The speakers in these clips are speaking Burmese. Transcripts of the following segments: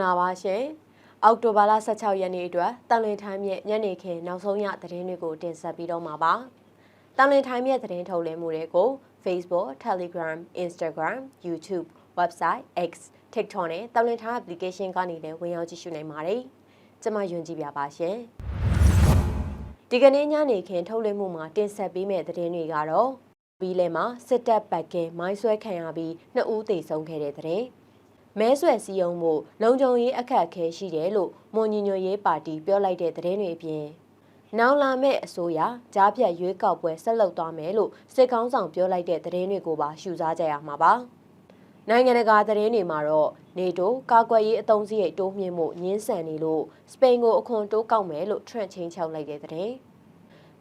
င်္ဂလာပါရှင်။အောက်တိုဘာလ16ရက်နေ့အတွက်တန်လင်ထိုင်းမြက်ညနေခင်းနောက်ဆုံးရသတင်းတွေကိုတင်ဆက်ပြီးတော့မှာပါ။တန်လင်ထိုင်းမြက်သတင်းထုတ်လွှင့်မှုတွေကို Facebook, Telegram, Instagram, YouTube, website, X, TikTok နဲ့တန်လင်ထိုင်း application ကနေလည်းဝင်ရောက်ကြည့်ရှုနိုင်ပါတယ်။ကျွန်မယွန်ကြည့်ပြပါရှင်။ဒီကနေ့ညနေခင်းထုတ်လွှင့်မှုမှာတင်ဆက်ပေးမယ့်သတင်းတွေကတော့ဘီလဲမှာစစ်တပ်ပတ်ကင်းမိုင်းဆွဲခံရပြီးနှစ်ဦးသေဆုံးခဲ့တဲ့သတင်း။ မဲဆွယ်စည်းရုံးမှုလုံခြုံရေးအခက်အခဲရှိတယ်လို့မွန်ညညွရေးပါတီပြောလိုက်တဲ့သတင်းတွေအပြင်နောင်လာမဲ့အစိုးရကြားဖြတ်ရွေးကောက်ပွဲဆက်လုပ်သွားမယ်လို့စစ်ကောင်းဆောင်ပြောလိုက်တဲ့သတင်းတွေကိုပါရှုစားကြရမှာပါ။နိုင်ငံတကာသတင်းတွေမှာတော့နေတိုကာကွယ်ရေးအုံစည်းရိတ်တိုးမြှင့်မှုညှင်းဆန်နေလို့စပိန်ကိုအခွန်တိုးကောက်မယ်လို့ထရန့်ချင်းချောက်လိုက်တဲ့သတင်း။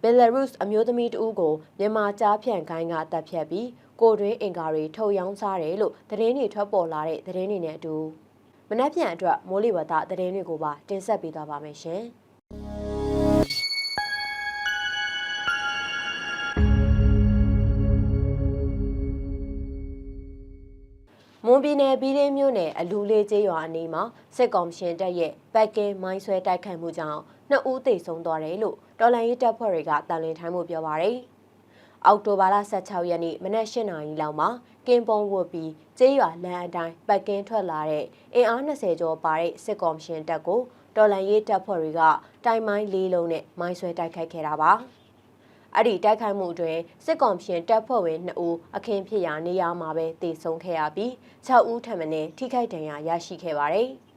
ဘယ်လာရုစ်အမျိုးသမီးတဦးကိုမြန်မာကြားဖြန့်ခိုင်းကတပ်ဖြတ်ပြီး ကိုတွင်းအင်ကာတွေထုတ်ရောင်းစားတယ်လို့သတင်းတွေထွက်ပေါ်လာတဲ့သတင်းတွေနဲ့အတူမနက်ဖြန်အတွက်မိုးလေဝသသတင်းတွေကိုပါတင်ဆက်ပေးသွားပါမယ်ရှင်။မွန်ပြည်နယ်ပြည်လေးမြို့နယ်အလူလေးကျေးရွာအနီးမှာစစ်ကောင်ရှင်တပ်ရဲ့ဘက်ကင်းမိုင်းဆွဲတိုက်ခိုက်မှုကြောင့်နှစ်ဦးသေဆုံးသွားတယ်လို့တော်လိုင်းရေးတပ်ဖွဲ့တွေကတန်လင်းထိုင်းမှုပြောပါရယ်။ အောက်တိုဘာလ16ရက်နေ့မနက်၈နာရီလောက်မှာကင်းပုံဝတ်ပြီးကျေးရွာလမ်းအတိုင်းဘက်ကင်းထွက်လာတဲ့အင်အား20ကျော်ပါတဲ့စစ်ကောင်ရှင်တပ်ကိုတော်လိုင်းရေးတပ်ဖွဲ့တွေကတိုင်မိုင်းလေးလုံးနဲ့မိုင်းဆွဲတိုက်ခိုက်ခဲ့တာပါ။အဲ့ဒီတိုက်ခိုက်မှုအတွင်းစစ်ကောင်ရှင်တပ်ဖွဲ့ဝင်2ဦးအခင်းဖြစ်ရာနေရာမှာပဲတေဆုံးခဲ့ရပြီး6ဦးထပ်မံထိခိုက်ဒဏ်ရာရရှိခဲ့ပါတယ်။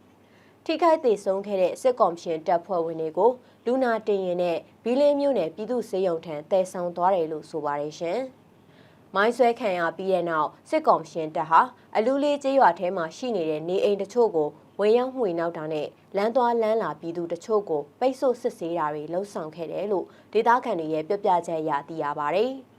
ထိခိုက်တေဆုံးခဲ့တဲ့စစ်ကောင်ရှင်တပ်ဖွဲ့ဝင်တွေကိုလူနာတင်ရင်နဲ့ဘီလင်းမြို့နယ်ပြည်သူ့စေယုံထံတည်ဆောင်သွားတယ်လို့ဆိုပါတယ်ရှင်။မိုင်းဆွဲခံရပြီးတဲ့နောက်စစ်ကောင်ရှင်တပ်ဟာအလူလေးကျေးရွာထဲမှာရှိနေတဲ့နေအိမ်တချို့ကိုဝင်ရောက်မှွေနောက်တာနဲ့လမ်းသွားလမ်းလာပြည်သူတချို့ကိုပိတ်ဆို့စစ်ဆေးတာတွေလှုံ့ဆော်ခဲ့တယ်လို့ဒေသခံတွေရဲ့ပြပြချက်အရသိရပါဗျ။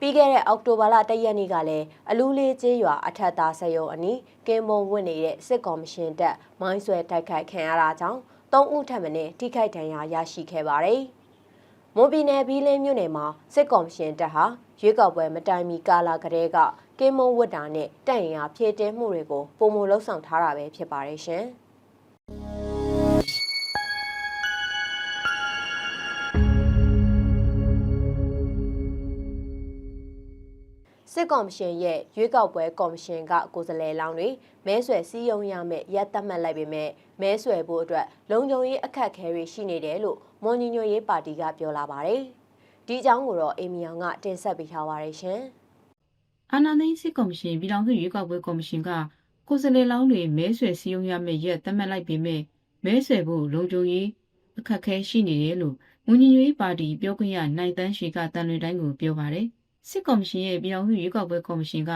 ပြီးခဲ့တဲ့အောက်တိုဘာလ၁ရက်နေ့ကလည်းအလူလေးကျေးရွာအထက်သားဆယုံအနီးကင်းမုံဝင့်နေတဲ့စစ်ကော်မရှင်တပ်မိုင်းဆွဲတိုက်ခိုက်ခံရတာကြောင့်၃ဦးထပ်မံထိခိုက်ဒဏ်ရာရရှိခဲ့ပါတယ်။မွန်ပြည်နယ်ဘီလင်းမြို့နယ်မှာစစ်ကော်မရှင်တပ်ဟာရွေးကောက်ပွဲမတိုင်မီကာလာကလေးကကင်းမုံဝတ်တာနဲ့တန့်ရင်အားဖြည့်တင်းမှုတွေကိုပုံမလှုပ်ဆောင်ထားတာပဲဖြစ်ပါတယ်ရှင်။ စစ်ကော်မရှင်ရဲ့ရွေးကောက်ပွဲကော်မရှင်ကကိုယ်စားလှယ်လောင်းတွေမဲဆွယ်စည်းရုံးရမယ့်ရက်သတ်မှတ်လိုက်ပေမဲ့မဲဆွယ်ဖို့အတွက်လုံခြုံရေးအခက်အခဲတွေရှိနေတယ်လို့မွန်ညီညွတ်ရေးပါတီကပြောလာပါတယ်။ဒီအကြောင်းကိုတော့အေမီယောင်ကတင်ဆက်ပေးထားပါရရှင်။အာဏာသိမ်းစစ်ကော်မရှင်ပြည်ထောင်စုရွေးကောက်ပွဲကော်မရှင်ကကိုယ်စားလှယ်လောင်းတွေမဲဆွယ်စည်းရုံးရမယ့်ရက်သတ်မှတ်လိုက်ပေမဲ့မဲဆွယ်ဖို့လုံခြုံရေးအခက်အခဲရှိနေတယ်လို့မွန်ညီညွတ်ရေးပါတီပြောခွင့်ရနိုင်တန်းရွှေကတန်လွင်တိုင်းကိုပြောပါတယ် စစ်ကော်မရှင်ရဲ့ပြည်ထောင်စုရွေးကောက်ပွဲကော်မရှင်က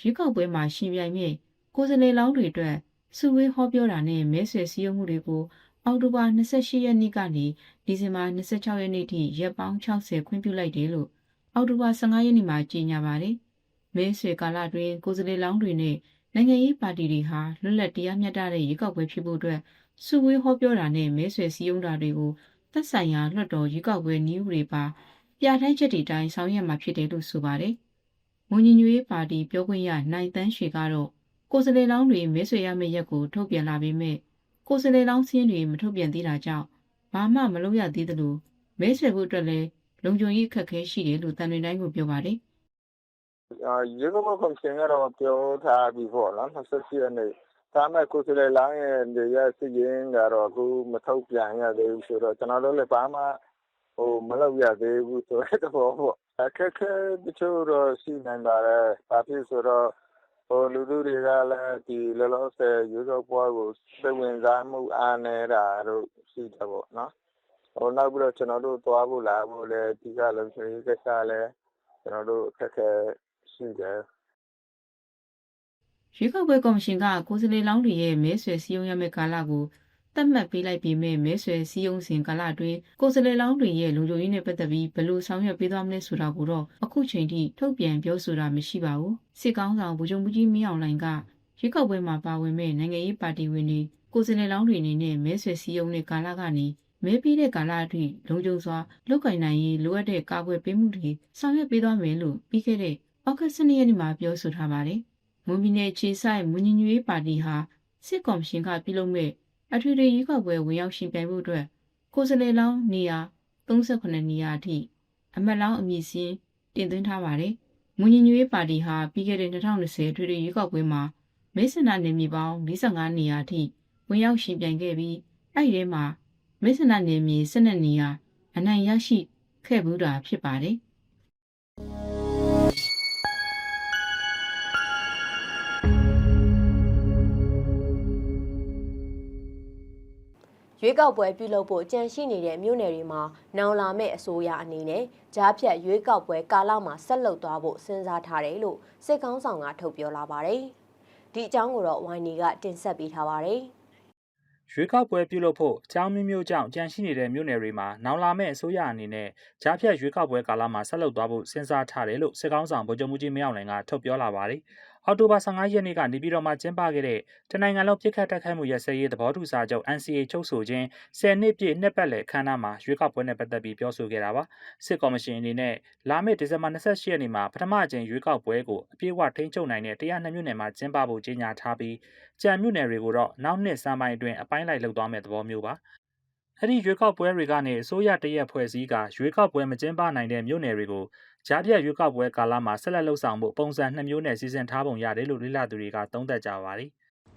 ရွေးကောက်ပွဲမှာရှင်ပြိုင်မဲ့ကိုယ်စားလှယ်လောင်းတွေအတွက်စုဝေးဟောပြောတာနဲ့မဲဆွယ်စည်းရုံးမှုတွေကိုအောက်တိုဘာ28ရက်နေ့ကနေဒီဇင်ဘာ26ရက်နေ့ထိရက်ပေါင်း60ခွင့်ပြုလိုက်တယ်လို့အောက်တိုဘာ15ရက်နေ့မှာကြေညာပါတယ်။မဲဆွယ်ကာလတွင်ကိုယ်စားလှယ်လောင်းတွေနဲ့နိုင်ငံရေးပါတီတွေဟာလွတ်လပ်တရားမျှတတဲ့ရွေးကောက်ပွဲဖြစ်ဖို့အတွက်စုဝေးဟောပြောတာနဲ့မဲဆွယ်စည်းရုံးတာတွေကိုသက်ဆိုင်ရာလွှတ်တော်ရွေးကောက်ပွဲနည်းဥပဒေပါ ပြဋ္ဌာန်းချက်တွေတိုင်းဆောင်ရွက်မှာဖြစ်တယ်လို့ဆိုပါတယ်။မွန်ညီညွတ်ရေးပါတီပြောခွင့်ရနိုင်တန်းရွှေကတော့ကိုယ်စားလှယ်လောင်းတွေမဲဆွယ်ရမယ့်ရက်ကိုထုတ်ပြန်လာပေမဲ့ကိုယ်စားလှယ်လောင်းစင်းတွေမထုတ်ပြန်သေးတာကြောင့်ဘာမှမလုပ်ရသေးသလိုမဲဆွယ်ဖို့အတွက်လည်းလုံခြုံရေးအခက်အခဲရှိတယ်လို့တန်လွင်တိုင်းကိုပြောပါတယ်။အာရေကမကော်မရှင်ကတော့ပြောထားပြီးပေါ့နော်28ရက်နေ့ဒါမဲ့ကိုယ်စားလှယ်လောင်းရဲ့နေရစီရင်ကတော့အခုမထုတ်ပြန်ရသေးဘူးဆိုတော့ကျွန်တော်တို့လည်းဘာမှ ဟိုမလုပ်ရသေးဘူးဆိုတဲ့သဘောပေါ့အခက်ခဲတချို့တော့ရှိနိုင်ပါတယ်ဘာဖြစ်ဆိုတော့ဟိုလူလူတွေကလည်းဒီလောလောဆယ်ရွေးကောက်ပွဲကိုစိတ်ဝင်စားမှုအားနေတာတို့ရှိတယ်ပေါ့နော်ဟိုနောက်ပြီးတော့ကျွန်တော်တို့သွားဖို့လာဖို့လည်းဒီကလုံခြုံရေးကိစ္စလည်းကျွန်တော်တို့အခက်ခဲရှိတယ်ရွေးကောက်ပွဲကော်မရှင်ကကိုယ်စားလှယ်လောင်းတွေရဲ့မဲဆွယ်စည်းရုံးရမယ့်ကာလကို သတ်မှတ်ပေးလိုက်ပေမဲ့မဲဆွယ်စည်းရုံးစဉ်ကာလအတွင်းကိုယ်စားလှယ်လောင်းတွေရဲ့လုံခြုံရေးနဲ့ပတ်သက်ပြီးဘယ်လိုဆောင်ရွက်ပေးသွားမလဲဆိုတာကိုတော့အခုချိန်ထိထုတ်ပြန်ပြောဆိုတာမရှိပါဘူးစစ်ကောင်းဆောင်ဗိုလ်ချုပ်မှုကြီးမင်းအောင်လှိုင်ကရွေးကောက်ပွဲမှာပါဝင်မဲ့နိုင်ငံရေးပါတီဝင်တွေကိုယ်စားလှယ်လောင်းတွေအနေနဲ့မဲဆွယ်စည်းရုံးတဲ့ကာလကနေမဲပြီးတဲ့ကာလအထိလုံခြုံစွာလုတ်ကင်နိုင်ရေးလိုအပ်တဲ့ကာကွယ်ပေးမှုတွေဆောင်ရွက်ပေးသွားမယ်လို့ပြီးခဲ့တဲ့ဩဂတ်12ရက်နေ့မှာပြောဆိုထားပါတယ်။မွန်ပြည်နယ်ခြေဆိုင်မွန်ညီညွတ်ရေးပါတီဟာစစ်ကော်မရှင်ကပြုလုပ်မဲ့ အထွေထွေရွေးကောက်ပွဲဝင်ရောက်ရှင်ပြိုင်ဖို့အတွက်ကိုယ်စားလှယ်လောင်းနေရာ38နေရာအထိအမတ်လောင်းအမည်စင်းတင်သွင်းထားပါတယ်။မွန်ညညွေးပါတီဟာပြီးခဲ့တဲ့2020အထွေထွေရွေးကောက်ပွဲမှာမဲဆန္ဒနယ်မြေပေါင်း45နေရာအထိဝင်ရောက်ရှင်ပြိုင်ခဲ့ပြီးအဲ့ဒီထဲမှာမဲဆန္ဒနယ်မြေ12နေရာအနိုင်ရရှိခဲ့မှုတာဖြစ်ပါတယ်။ ရွေးကောက်ပွဲပြုလုပ်ဖို့ကြံရှိနေတဲ့မြို့နယ်တွေမှာနောင်လာမဲ့အစိုးရအနေနဲ့ကြားဖြတ်ရွေးကောက်ပွဲကာလမှာဆက်လုပ်သွားဖို့စဉ်းစားထားတယ်လို့စစ်ကောင်းဆောင်ကထုတ်ပြောလာပါတယ်။ဒီအကြောင်းကိုတော့ဝိုင်းနီကတင်ဆက်ပေးထားပါတယ်။ရွေးကောက်ပွဲပြုလုပ်ဖို့အကြောင်းမျိုးမျိုးကြောင့်ကြန့်ရှိနေတဲ့မြို့နယ်တွေမှာနောင်လာမယ့်အစိုးရအနေနဲ့ကြားဖြတ်ရွေးကောက်ပွဲကာလမှာဆက်လုပ်သွားဖို့စဉ်းစားထားတယ်လို့စစ်ကောင်ဆောင်ဗိုလ်ချုပ်မှုကြီးမင်းအောင်လှိုင်ကထုတ်ပြောလာပါတယ်။ အောက်တိုဘာ15ရက်နေ့ကနေပြည်တော်မှာကျင်းပခဲ့တဲ့တနိုင်ငံလုံးပြစ်ခတ်တိုက်ခိုက်မှုရစဲရေးသဘောတူစာချုပ် NCA ချုပ်ဆိုခြင်း10နှစ်ပြည့်နှစ်ပတ်လည်ခမ်းနားမှာရွေးကောက်ပွဲနဲ့ပတ်သက်ပြီးပြောဆိုခဲ့တာပါ။စစ်ကော်မရှင်အနေနဲ့လာမယ့်ဒီဇင်ဘာ28ရက်နေ့မှာပထမအကြိမ်ရွေးကောက်ပွဲကိုအပြည့်အဝထိန်းချုပ်နိုင်တဲ့တရားနှစ်မြို့နယ်မှာကျင်းပဖို့ကြေညာထားပြီးကြံမြို့နယ်တွေကိုတော့နောက်နှစ်စံပိုင်းအတွင်းအပိုင်းလိုက်လုပ်သွားမယ့်သဘောမျိုးပါ။ အဲ့ဒီရွေးကောက်ပွဲတွေကနေအစိုးရတရက်ဖွဲ့စည်းကရွေးကောက်ပွဲမကျင်းပနိုင်တဲ့မြို့နယ်တွေကိုကြားပြတ်ရွေးကောက်ပွဲကာလမှာဆက်လက်လှုပ်ဆောင်မှုပုံစံနှစ်မျိုးနဲ့စီစဉ်ထားပုံရတယ်လို့လိလာသူတွေကသုံးသပ်ကြပါတယ်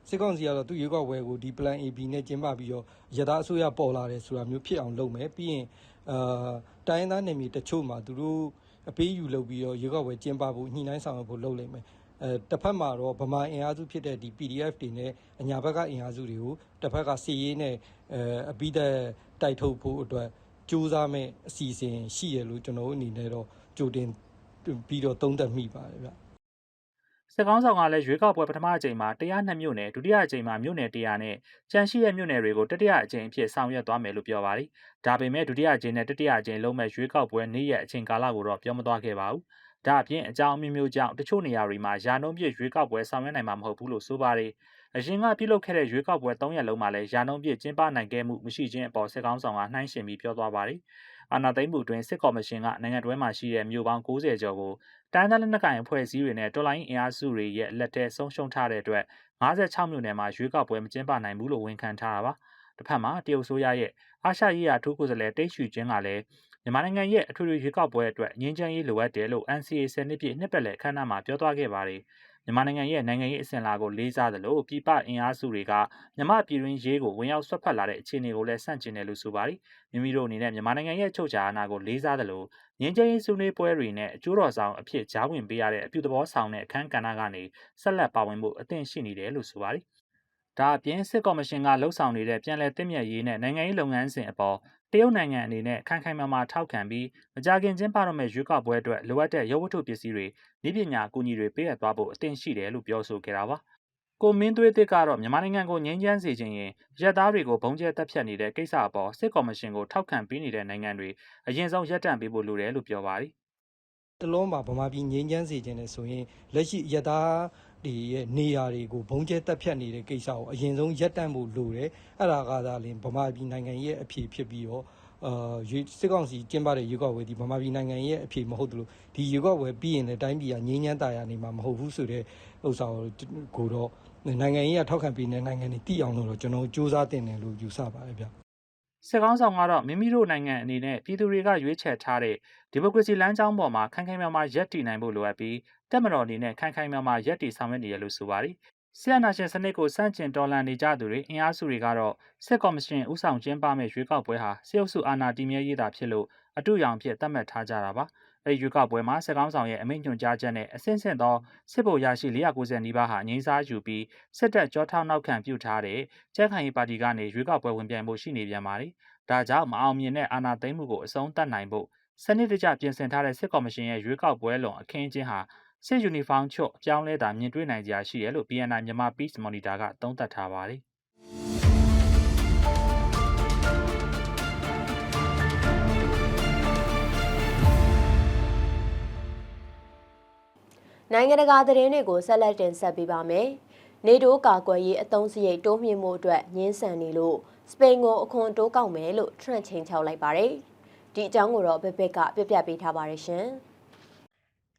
စစ်ကောင်စီကတော့သူ့ရွေးကောက်ပွဲကိုဒီ plan AB နဲ့ကျင်းပပြီးတော့ရတာအစိုးရပေါ်လာတယ်ဆိုတာမျိုးဖြစ်အောင်လုပ်မယ်ပြီးရင်အာတိုင်းသားနယ်မြေတချို့မှာသူတို့အပေးယူလုပ်ပြီးတော့ရွေးကောက်ပွဲကျင်းပဖို့ညှိနှိုင်းဆောင်ရွက်ဖို့လုပ်လိမ့်မယ်အဲတစ်ဖက်မှာတော့ဗမာအင်အားစုဖြစ်တဲ့ဒီ PDF တွေနဲ့အညာဘက်ကအင်အားစုတွေကိုတစ်ဖက်ကစီရေးနဲ့ အဲအပိသက်တိုက်ထုတ်ဖို့အတွက်ကြိုးစားမဲ့အစီအစဉ်ရှိရလို့ကျွန်တော်တို့အနေနဲ့တော့ကြိုတင်ပြီးတော့သုံးသပ်မိပါတယ်ဗျစစ်ကောင်းဆောင်ကလည်းရွေးကောက်ပွဲပထမအကြိမ်မှာတရားနှစ်မြို့နယ်ဒုတိယအကြိမ်မှာမြို့နယ်100နဲ့ကြန့်ရှိတဲ့မြို့နယ်တွေကိုတတိယအကြိမ်အဖြစ်ဆောင်ရွက်သွားမယ်လို့ပြောပါတယ်။ဒါပေမဲ့ဒုတိယအကြိမ်နဲ့တတိယအကြိမ်လုံးမဲ့ရွေးကောက်ပွဲနေ့ရက်အချိန်ကာလကိုတော့ပြောမသွားခဲ့ပါဘူး။ဒါအပြင်အကြောင်းအမျိုးမျိုးကြောင့်တချို့နေရာတွေမှာယာနှုံးပြည့်ရွေးကောက်ပွဲဆောင်ရွက်နိုင်မှာမဟုတ်ဘူးလို့ဆိုပါတယ်။ အရင်ကပြုလုပ်ခဲ့တဲ့ရွေးကောက်ပွဲ၃ရက်လုံးမှာလည်းယာနှုံးပြည့်ကျင်းပနိုင်ခဲ့မှုမရှိခြင်းအပေါ်စစ်ကောင်းဆောင်ကနှိုင်းယှဉ်ပြီးပြောသွားပါတယ်။အာဏာသိမ်းမှုတွင်စစ်ကော်မရှင်ကနိုင်ငံတွဲမှာရှိတဲ့မြို့ပေါင်း90ကျော်ကိုတိုင်းသားလက်နက်ကိုင်အဖွဲ့အစည်းတွေနဲ့တော်လိုင်းအင်အားစုတွေရဲ့လက်ထဲဆုံးရှုံးထားတဲ့အတွက်56မြို့နယ်မှာရွေးကောက်ပွဲမကျင်းပနိုင်ဘူးလို့ဝန်ခံထားတာပါ။တစ်ဖက်မှာတရုတ်ဆိုရရဲ့အာရှရေးရာထူးကိုယ်စားလှယ်တိတ်ရှူချင်းကလည်းမြန်မာနိုင်ငံရဲ့အထွေထွေရွေးကောက်ပွဲအတွက်ငင်းချမ်းရေးလိုအပ်တယ်လို့ NCA 10နှစ်ပြည့်နှစ်ပတ်လည်ခမ်းနားမှာပြောသွားခဲ့ပါတယ်။ မြန်မာနိုင်ငံရဲ့နိုင်ငံရေးအစဉ်အလာကိုလေးစားသလိုပြည်ပအင်အားစုတွေကမြန်မာပြည်တွင်းရေးကိုဝင်ရောက်ဆွတ်ဖက်လာတဲ့အခြေအနေကိုလည်းဆန့်ကျင်တယ်လို့ဆိုပါတယ်။မိမိတို့အနေနဲ့မြန်မာနိုင်ငံရဲ့အချုပ်အခြာအာဏာကိုလေးစားသလိုငင်းချမ်းရေးဆွေးနွေးပွဲတွေနဲ့အကျိုးတော်ဆောင်အဖြစ်ကြားဝင်ပေးရတဲ့အပြုသဘောဆောင်တဲ့အခမ်းကဏ္ဍကနေဆက်လက်ပါဝင်ဖို့အသင့်ရှိနေတယ်လို့ဆိုပါတယ်။ ဒါအပြင်စစ်ကော်မရှင်ကလှုပ်ဆောင်နေတဲ့ပြည်내တင့်မြတ်ရေးနဲ့နိုင်ငံရေးလုပ်ငန်းစဉ်အပေါ်တရုတ်နိုင်ငံအနေနဲ့ခိုင်ခိုင်မာမာထောက်ခံပြီးမကြာခင်ကျင်းပတော့မယ့်ရွေးကောက်ပွဲအတွက်လိုအပ်တဲ့ရုပ်ဝတ္ထုပစ္စည်းတွေဤပညာအကူအညီတွေပေးအပ်သွားဖို့အသင့်ရှိတယ်လို့ပြောဆိုခဲ့တာပါ။ကိုမင်းသွေးတစ်ကတော့မြန်မာနိုင်ငံကိုငြိမ်းချမ်းစေခြင်းရင်ရက်သားတွေကိုဘုံကျဲတပ်ဖြတ်နေတဲ့ကိစ္စအပေါ်စစ်ကော်မရှင်ကိုထောက်ခံပေးနေတဲ့နိုင်ငံတွေအရင်ဆုံးရပ်တန့်ပေးဖို့လိုတယ်လို့ပြောပါတယ်တလုံးမှာဗမာပြည်ငြိမ်းချမ်းစေခြင်းနဲ့ဆိုရင်လက်ရှိယ တာဒီရဲ့နေရာတွေကိုဘုံကျဲတက်ဖြတ်နေတဲ့ကိစ္စကိုအရင်ဆုံးရပ်တန့်ဖို့လိုတယ်အဲ့ဒါကသာလျှင်ဗမာပြည်နိုင်ငံရဲ့အဖြေဖြစ်ပြီးတော့အာရွေးစစ်ကောင်စီကျင်းပတဲ့ရွေးကောက်ပွဲဒီဗမာပြည်နိုင်ငံရဲ့အဖြေမဟုတ်ဘူးလို့ဒီရွေးကောက်ပွဲပြီးရင်လည်းတိုင်းပြည်ကငြိမ်းချမ်းသာယာနေမှာမဟုတ်ဘူးဆိုတဲ့ဥစ္စာကိုတော့နိုင်ငံရေးကထောက်ခံပေးတဲ့နိုင်ငံတွေတည်အောင်လို့တော့ကျွန်တော်စူးစမ်းတင်တယ်လို့ယူဆပါတယ်ဗျ စစ်ကောင်းဆောင်ကတော့မိမိတို့နိုင်ငံအနေနဲ့ပြည်သူတွေကရွေးချယ်ထားတဲ့ဒီမိုကရေစီလမ်းကြောင်းပေါ်မှာခိုင်ခိုင်မာမာရပ်တည်နိုင်ဖို့လိုအပ်ပြီးတက်မတော်အနေနဲ့ခိုင်ခိုင်မာမာရပ်တည်ဆောင်ရွက်နေရလို့ဆိုပါတယ်။ဆီယနာရှင်စနစ်ကိုစန့်ကျင်တော်လှန်နေကြသူတွေအင်အားစုတွေကတော့စစ်ကော်မရှင်ဥဆောင်ကျင်းပမဲ့ရွေးကောက်ပွဲဟာစစ်အုပ်စုအာဏာတည်မြဲရေးတာဖြစ်လို့အတူရောင်ဖြစ်သတ်မှတ်ထားကြတာပါ။ အဲဒီရွေးကောက်ပွဲမှာစစ်ကောင်းဆောင်ရဲ့အမိန့်ညွှန်ကြားချက်နဲ့အဆင့်ဆင့်သောစစ်ဗိုလ်ရရှိ490နီးပါးဟာငြိမ်းစားယူပြီးစစ်တပ်ကြောထောက်နောက်ခံပြုထားတဲ့ကျန်းခိုင်ရေးပါတီကနေရွေးကောက်ပွဲဝင်ပြိုင်ဖို့ရှိနေပြန်ပါတယ်။ဒါကြောင့်မအောင်မြင်တဲ့အာဏာသိမ်းမှုကိုအဆုံးသတ်နိုင်ဖို့စနစ်တကျပြင်ဆင်ထားတဲ့စစ်ကော်မရှင်ရဲ့ရွေးကောက်ပွဲလွန်အခင်းအကျင်းဟာစစ်ယူနီဖောင်းချွတ်အပြောင်းလဲတာမြင်တွေ့နိုင်ကြရှိတယ်လို့ BNI မြန်မာ Peace Monitor ကသုံးသပ်ထားပါတယ်။ နိုင်ငံတကာသတင်းတွေကိုဆက်လက်တင်ဆက်ပေးပါမယ်။နေတိုးကာကွယ်ရေးအသုံးစရိတ်တိုးမြင့်မှုအတွက်ညှင်းဆန်နေလို့စပိန်ကိုအခွန်တိုးကောက်မယ်လို့ထရန့်ချင်းချောက်လိုက်ပါတယ်။ဒီအကြောင်းကိုတော့ဘက်ဘက်ကပြပြပေးထားပါတယ်ရှင်။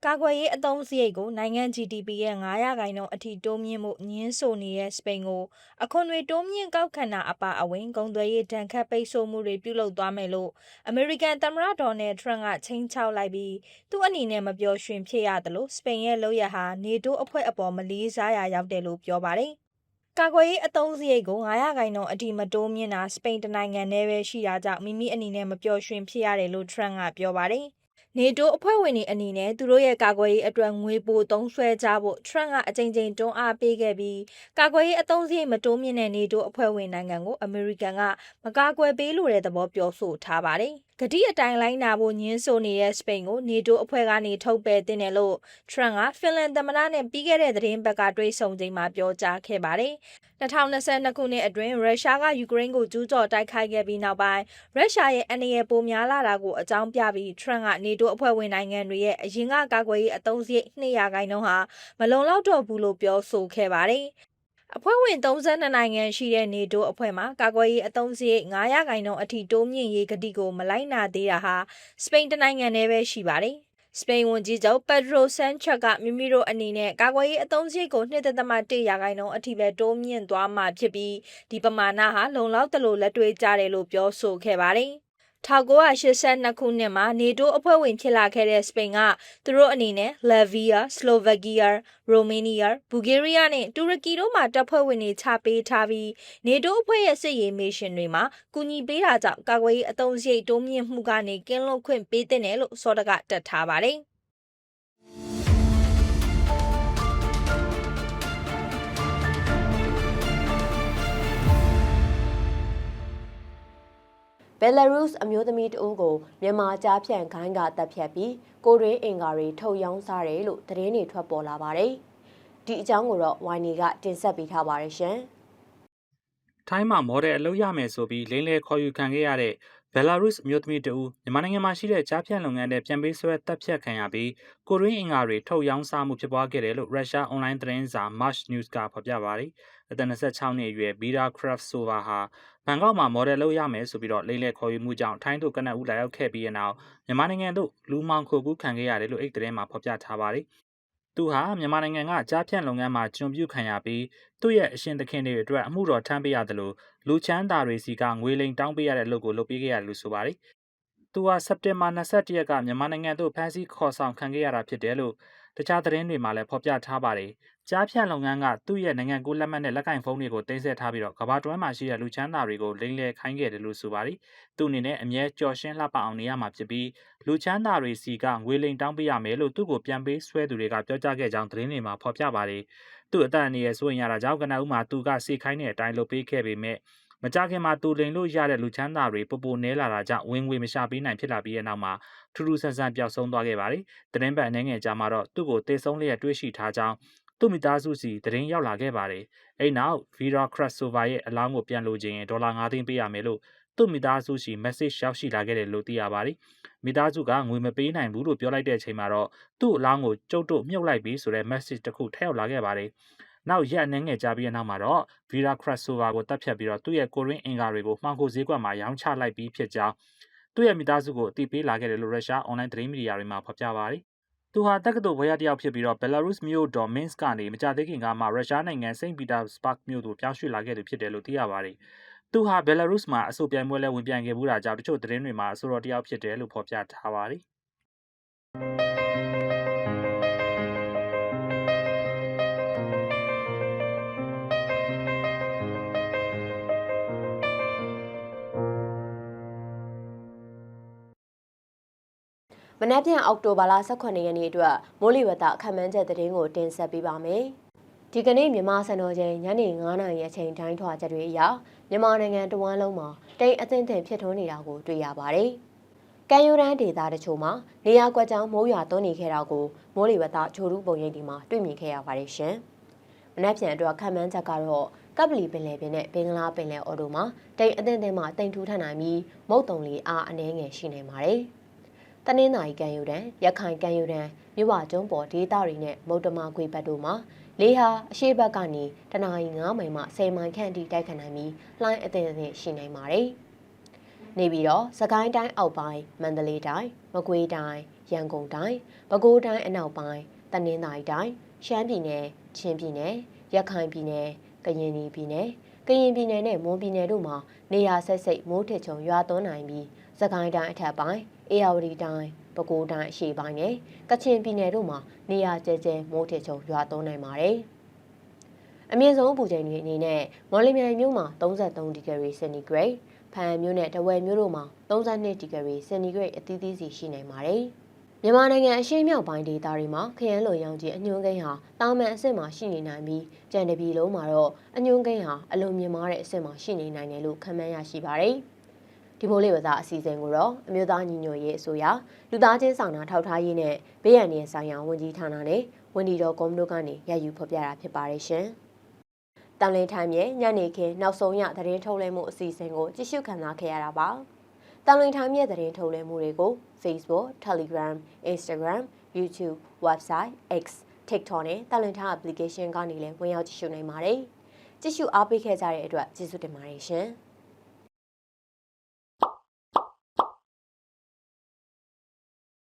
ကာကွယ်ရေးအသုံးစရိတ်ကိုနိုင်ငံ GDP ရဲ့9ရာခိုင်နှုန်းအထိတိုးမြင့်မှုညင်းဆိုနေတဲ့စပိန်ကိုအခွန်တွေတိုးမြင့်ကောက်ခံတာအပါအဝင်ကုန်သွယ်ရေးတန်ခတ်ပိတ်ဆို့မှုတွေပြုလုပ်သွားမယ်လို့အမေရိကန်သမ္မတဒေါ်နယ်ထရန့်ကချိန်ချောက်လိုက်ပြီးသူ့အနေနဲ့မပြောရွှင်ဖြစ်ရတယ်လို့စပိန်ရဲ့လုပ်ရဟာနေတိုးအဖွဲ့အပေါ်မလေးစားရာရောက်တယ်လို့ပြောပါတယ်။ကာကွယ်ရေးအသုံးစရိတ်ကို900ခိုင်နှုန်းအထိမတိုးမြင့်တာစပိန်တနိုင်ငံနဲ့ပဲရှိတာကြောင့်မိမိအနေနဲ့မပျော်ရွှင်ဖြစ်ရတယ်လို့ထရန့်ကပြောပါတယ်။ နေတိုးအဖွဲ့ဝင်တွေအနေနဲ့သူတို့ရဲ့ကာကွယ်ရေးအတွက်ငွေပိုသုံးစွဲကြဖို့ထရန့်ကအကြိမ်ကြိမ်တွန်းအားပေးခဲ့ပြီးကာကွယ်ရေးအသုံးစရိတ်မတိုးမြင့်တဲ့နေတိုးအဖွဲ့ဝင်နိုင်ငံကိုအမေရိကန်ကမကာကွယ်ပေးလို့တဲ့သဘောပြောဆိုထားပါတယ်။ဂတိအတိုင်းလိုက်နာဖို့ညှင်းဆိုနေတဲ့စပိန်ကိုနေတိုးအဖွဲ့ကနေထုတ်ပယ်တင်တယ်လို့ထရန့်ကဖင်လန်သမ္မတနဲ့ပြီးခဲ့တဲ့သတင်းပတ်ကတွေ့ဆုံချိန်မှာပြောကြားခဲ့ပါတယ်။2022ခုနှစ်အတွင်းရုရှားကယူကရိန်းကိုကျူးကျော်တိုက်ခိုက်ခဲ့ပြီးနောက်ပိုင်းရုရှားရဲ့အနေရပိုများလာတာကိုအကြောင်းပြပြီးထရန့်ကနေတိုးအဖွဲ့ဝင်နိုင်ငံတွေရဲ့အရင်ကကာကွယ်ရေးအသုံးစရိတ်200ခိုင်နှုန်းဟာမလုံလောက်တော့ဘူးလို့ပြောဆိုခဲ့ပါတယ်။ အဖွဲ့ဝင်32နိုင်ငံရှိတဲ့နေတိုးအဖွဲ့မှာကာကွယ်ရေးအသုံးစရိတ်900ခိုင်နှုန်းအထိတိုးမြင့်ရေးကတိကိုမလိုက်နာသေးတာဟာစပိန်တနိုင်ငံနဲ့ပဲရှိပါတယ်။စပိန်ဝန်ကြီးချုပ်ပက်ဒရိုဆန်ချက်ကမိမိတို့အနေနဲ့ကာကွယ်ရေးအသုံးစရိတ်ကို2.1ရာခိုင်နှုန်းအထိပဲတိုးမြင့်သွားမှာဖြစ်ပြီးဒီပမာဏဟာလုံလောက်တယ်လို့လက်တွေ့ကျတယ်လို့ပြောဆိုခဲ့ပါတယ်။ 1982ခုနှစ်မှာ နေတိုးအဖွဲ့ဝင်ဖြစ်လာခဲ့တဲ့စပိန်ကသူတို့အနေနဲ့လာဗီးယာ၊စလိုဗက်ကီးယား၊ရိုမေးနီးယား၊ဘူဂေးရီးယားနဲ့တူရကီတို့မှာတပ်ဖွဲ့ဝင်တွေချပေးထားပြီးနေတိုးအဖွဲ့ရဲ့စစ်ရေးမစ်ရှင်တွေမှာကူညီပေးတာကြောင့်ကာကွယ်ရေးအသုံးစရိတ်တိုးမြင့်မှုကနေကင်းလွတ်ခွင့်ပေးတဲ့တယ်လို့စောတကတက်ထားပါတယ်။ ဘယ်လာရုစ်အမျိုးသမီးတဦးကိုမြန်မာကြားဖြန့်ခိုင်းကတပ်ဖြတ်ပြီးကိုရင်းအင်ကာတွေထုတ်ရောင်းစားတယ်လို့သတင်းတွေထွက်ပေါ်လာပါတယ်။ဒီအကြောင်းကိုတော့ဝိုင်နီကတင်ဆက်ပေးထားပါတယ်ရှင်။ထိုင်းမှာမော်ဒယ်အလုပ်ရမယ်ဆိုပြီးလိမ့်လေခေါ်ယူခံခဲ့ရတဲ့ဘယ်လာရုစ်အမျိုးသမီးတဦးမြန်မာနိုင်ငံမှာရှိတဲ့ကြားဖြတ်လုပ်ငန်းနဲ့ပြန်ပေးဆွဲတပ်ဖြတ်ခံရပြီးကိုရင်းအင်္ဂါတွေထုတ်ရောင်းစားမှုဖြစ်ပွားခဲ့တယ်လို့ရုရှားအွန်လိုင်းသတင်းစာ March News ကဖော်ပြပါတယ်။အသက်26နှစ်အရွယ် Vida Kravtsova ဟာ ဘန်ကောက်မှာမော်ဒယ်လုပ်ရမယ်ဆိုပြီးတော့လိမ့်လေခေါ်ယူမှုကြောင့်ထိုင်းတို့ကနအူးလာရောက်ခဲ့ပြီးတဲ့နောက်မြန်မာနိုင်ငံတို့လူမောင်ခိုကူးခံခဲ့ရတယ်လို့အဲ့ဒီသတင်းမှာဖော်ပြထားပါတယ်။သူဟာမြန်မာနိုင်ငံကကြားဖြန့်လုပ်ငန်းမှာကျွန်ပြုခံရပြီးသူ့ရဲ့အရှင်သခင်တွေအတွက်အမှုတော်ထမ်းပေးရတယ်လို့လူချမ်းသာတွေစီကငွေလိမ်တောင်းပေးရတဲ့အလုပ်ကိုလုပ်ပေးခဲ့ရတယ်လို့ဆိုပါတယ်။သူဟာစက်တင်ဘာ22ရက်ကမြန်မာနိုင်ငံသို့ဖမ်းဆီးခေါ်ဆောင်ခံခဲ့ရတာဖြစ်တယ်လို့ တခြားသတင်းတွေမှာလည်းဖော်ပြထားပါတယ်။ကြားဖြန့်လုပ်ငန်းကသူ့ရဲ့နိုင်ငံကူးလက်မှတ်နဲ့လက်ကင်ဖုန်းတွေကိုတင်ဆက်ထားပြီးတော့ကမ္ဘာတွင်းမှာရှိတဲ့လူချမ်းသာတွေကိုလိမ်လည်ခိုင်းခဲ့တယ်လို့ဆိုပါတယ်။သူအနေနဲ့အမြဲကြော်ရှင်းလှပအောင်နေရမှာဖြစ်ပြီးလူချမ်းသာတွေစီကငွေလိမ်တောင်းပေးရမယ်လို့သူ့ကိုပြန်ပေးဆွဲသူတွေကပြောကြားခဲ့ကြောင်းသတင်းတွေမှာဖော်ပြပါတယ်။သူ့အသက်အန္တရာယ်ဆိုရင်ရတာကြောင့်ကနအူးမှာသူကစေခိုင်းတဲ့အတိုင်းလုပ်ပေးခဲ့ပေမဲ့ မကြခင်မှာတူလိန်လို့ရတဲ့လူချမ်းသာတွေပူပူနဲလာတာကြောင့်ဝင်ငွေမရှာပေးနိုင်ဖြစ်လာပြီးတဲ့နောက်မှာထူးထူးဆန်းဆန်းပျောက်ဆုံးသွားခဲ့ပါတယ်။တရင်ပတ်အနေငယ်ကြာမှာတော့သူ့ကိုတေဆုံးလျက်တွေးရှိထားကြောင်းသူ့မိသားစုစီတရင်ရောက်လာခဲ့ပါတယ်။အဲ့နောက် Vera Krasova ရဲ့အလောင်းကိုပြန်လိုချင်ရင်ဒေါ်လာ9သိန်းပေးရမယ်လို့သူ့မိသားစုစီ message ရောက်ရှိလာခဲ့တယ်လို့သိရပါတယ်။မိသားစုကငွေမပေးနိုင်ဘူးလို့ပြောလိုက်တဲ့အချိန်မှာတော့သူ့အလောင်းကိုကျုပ်တို့မြုပ်လိုက်ပြီဆိုတဲ့ message တစ်ခုထည့်ရောက်လာခဲ့ပါတယ်။ နောက်ရက်အနေငယ်ကြာပြီးတဲ့နောက်မှာတော့ Vera Krasova ကိုတပ်ဖြတ်ပြီးတော့သူ့ရဲ့ကိုရင်းအင်္ဂါတွေကိုမှောင်ခိုဈေးကွက်မှာရောင်းချလိုက်ပြီးဖြစ်ကြောင်းသူ့ရဲ့မိသားစုကိုအသိပေးလာခဲ့တယ်လို့ရုရှားအွန်လိုင်းသတင်းမီဒီယာတွေမှာဖော်ပြပါတယ်။သူဟာတက္ကသိုလ်ဘွဲရတစ်ယောက်ဖြစ်ပြီးတော့ဘယ်လာရုစ်မြို့တော်မင်းစ်ကနေမကြသေးခင်ကမှရုရှားနိုင်ငံစိန့်ပီတာစဘတ်မြို့သို့ပြောင်းရွှေ့လာခဲ့သူဖြစ်တယ်လို့သိရပါတယ်။သူဟာဘယ်လာရုစ်မှာအဆိုပြိုင်ပွဲလဲဝင်ပြိုင်ခဲ့မှုတာကြောင့်တချို့သတင်းတွေမှာအဆိုတော်တစ်ယောက်ဖြစ်တယ်လို့ဖော်ပြထားပါတယ်။ နက်ဖြန်အောက်တိုဘာလ18ရက်နေ့အတွက်မိုးလေဝသခန့်မှန်းချက်သတင်းကိုတင်ဆက်ပေးပါမယ်။ဒီကနေ့မြန်မာစံတော်ချိန်ညနေ9:00နာရီအချိန်တိုင်းထွာချက်တွေအရမြန်မာနိုင်ငံတဝန်းလုံးမှာတိမ်အသင့်သင့်ဖြစ်ထွန်းနေတာကိုတွေ့ရပါတယ်။ကံရိုးတန်းဒေသတချို့မှာနေရာကွက်ကြောင်မိုးရွာသွန်းနေခဲ့တာကိုမိုးလေဝသချိုရူပုံရိပ်ဒီမှာတွေ့မြင်ခဲ့ရပါတယ်ရှင်။မနက်ဖြန်အတွက်ခန့်မှန်းချက်ကတော့ကပလီပင်လယ်ပြင်နဲ့ဘင်္ဂလားပင်လယ်အော်တို့မှာတိမ်အသင့်သင့်မှတိမ်ထူထပ်နိုင်ပြီးမုတ်တုံလီအားအနှဲငယ်ရှိနေပါတယ်။ တနင်္သာရီကံယူတန်းရခိုင်ကံယူတန်းမြဝကျွန်းပေါ်ဒေသတွေနဲ့မုတ်တမခွေဘက်တို့မှာလေဟာအရှိဘက်ကနေတနအီ9မိုင်မှ10မိုင်ခန့်အထိတိုက်ခတ်နိုင်ပြီးလှိုင်းအသင့်အသင့်ရှိနိုင်ပါတယ်။နေပြီးတော့စကိုင်းတိုင်းအောက်ပိုင်းမန္တလေးတိုင်းမကွေးတိုင်းရန်ကုန်တိုင်းပဲခူးတိုင်းအနောက်ပိုင်းတနင်္သာရီတိုင်းရှမ်းပြည်နယ်ချင်းပြည်နယ်ရခိုင်ပြည်နယ်ကရင်ပြည်နယ်ကရင်ပြည်နယ်နဲ့မွန်ပြည်နယ်တို့မှာနေရာဆက်စိတ်မိုးထစ်ချုံရွာသွန်းနိုင်ပြီးစကိုင်းတိုင်းအထက်ပိုင်း အေရဝတီတိုင်းပဲခူးတိုင်းအရှေ့ပိုင်းနဲ့ကချင်ပြည်နယ်တို့မှာနေရာကျဲကျဲမိုးထစ်ချုံရွာသွန်းနိုင်ပါတယ်။အမြင့်ဆုံးအပူချိန်တွေအနေနဲ့မော်လမြိုင်မြို့မှာ33ဒီဂရီစင်တီဂရိတ်ဖန်မြို့နဲ့တဝယ်မြို့တို့မှာ32ဒီဂရီစင်တီဂရိတ်အသီးသီးစီရှိနိုင်ပါတယ်။မြန်မာနိုင်ငံအရှေ့မြောက်ပိုင်းဒေသတွေမှာခရမ်းလွန်ရောင်ကြီးအညွှန်းကိန်းဟာတာမန်အဆင့်မှာရှိနေနိုင်ပြီးကြံတပြည်လုံးမှာတော့အညွှန်းကိန်းဟာအလွန်မြင့်မားတဲ့အဆင့်မှာရှိနေနိုင်တယ်လို့ခန့်မှန်းရရှိပါတယ်။ ဒီမိုးလေးဝသအစီအစဉ်ကိုတော့အမျိုးသားညီညွတ်ရေးအစိုးရလူသားချင်းစာနာထောက်ထားရေးနဲ့ဘေးရန်ရေးဆိုင်ရာဝန်ကြီးဌာနနဲ့ဝန်ဒီတော်ကုမ္ပဏီတို့ကနေရယူဖော်ပြတာဖြစ်ပါတယ်ရှင်။တန်လင်းထိုင်ရဲ့ညနေခင်းနောက်ဆုံးရသတင်းထုတ်လွှင့်မှုအစီအစဉ်ကိုကြည့်ရှုခံစားခဲ့ရတာပါ။တန်လင်းထိုင်ရဲ့သတင်းထုတ်လွှင့်မှုတွေကို Facebook, Telegram, Instagram, YouTube, Website, X, TikTok နဲ့တန်လင်းထိုင် application ကနေလည်းဝင်ရောက်ကြည့်ရှုနိုင်ပါတယ်။ကြည့်ရှုအားပေးခဲ့ကြတဲ့အတွက်ကျေးဇူးတင်ပါတယ်ရှင်။